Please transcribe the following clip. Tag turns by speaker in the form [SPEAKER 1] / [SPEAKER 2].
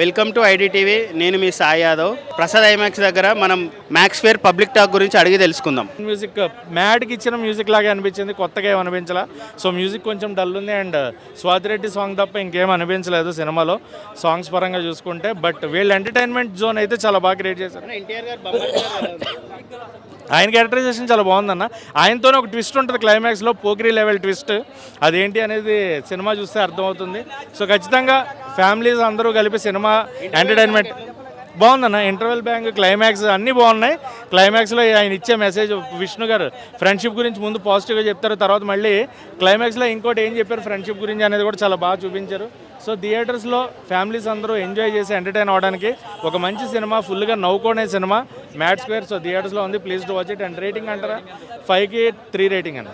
[SPEAKER 1] Welcome to IDTV. నేను మీ Sai Yadav. Prasad IMAX దగ్గర మనం మ్యాక్స్ ఫేర్ పబ్లిక్ టాక్ గురించి అడిగి తెలుసుకుందాం.
[SPEAKER 2] మ్యూజిక్ మ్యాడ్కి ఇచ్చిన మ్యూజిక్ లాగే అనిపించింది కొత్తగా ఏం అనిపించలా? సో మ్యూజిక్ కొంచెం డల్ ఉంది అండ్ స్వాతిరెడ్డి సాంగ్ తప్ప ఇంకేం అనిపించలేదు సినిమాలో సాంగ్స్ పరంగా చూసుకుంటే. బట్ వీళ్ళు ఎంటర్టైన్మెంట్ జోన్ అయితే చాలా బాగా క్రియేట్ చేశారు. ఆయన క్యారెక్టరైజేషన్ చాలా బాగుందన్న. ఆయనతోనే ఒక ట్విస్ట్ ఉంటుంది క్లైమాక్స్లో పోకిరీ లెవెల్ ట్విస్ట్ అదేంటి అనేది సినిమా చూస్తే అర్థమవుతుంది. సో ఖచ్చితంగా ఫ్యామిలీస్ అందరూ కలిపి సినిమా ఎంటర్టైన్మెంట్ బాగుందన్న ఇంటర్వెల్ బ్యాంక్ క్లైమాక్స్ అన్నీ బాగున్నాయి. క్లైమాక్స్లో ఆయన ఇచ్చే మెసేజ్ విష్ణు గారు ఫ్రెండ్షిప్ గురించి ముందు పాజిటివ్గా చెప్తారు తర్వాత మళ్ళీ క్లైమాక్స్లో ఇంకోటి ఏం చెప్పారు ఫ్రెండ్షిప్ గురించి అనేది కూడా చాలా బాగా చూపించారు. సో థియేటర్స్లో ఫ్యామిలీస్ అందరూ ఎంజాయ్ చేసి ఎంటర్టైన్ అవ్వడానికి ఒక మంచి సినిమా ఫుల్గా నవ్వుకునే సినిమా మ్యాట్ స్క్వేర్ సో థియేటర్స్లో ఉంది. Please to watch it and rating అంటారా ఫైవ్కి త్రీ రేటింగ్ అన్న.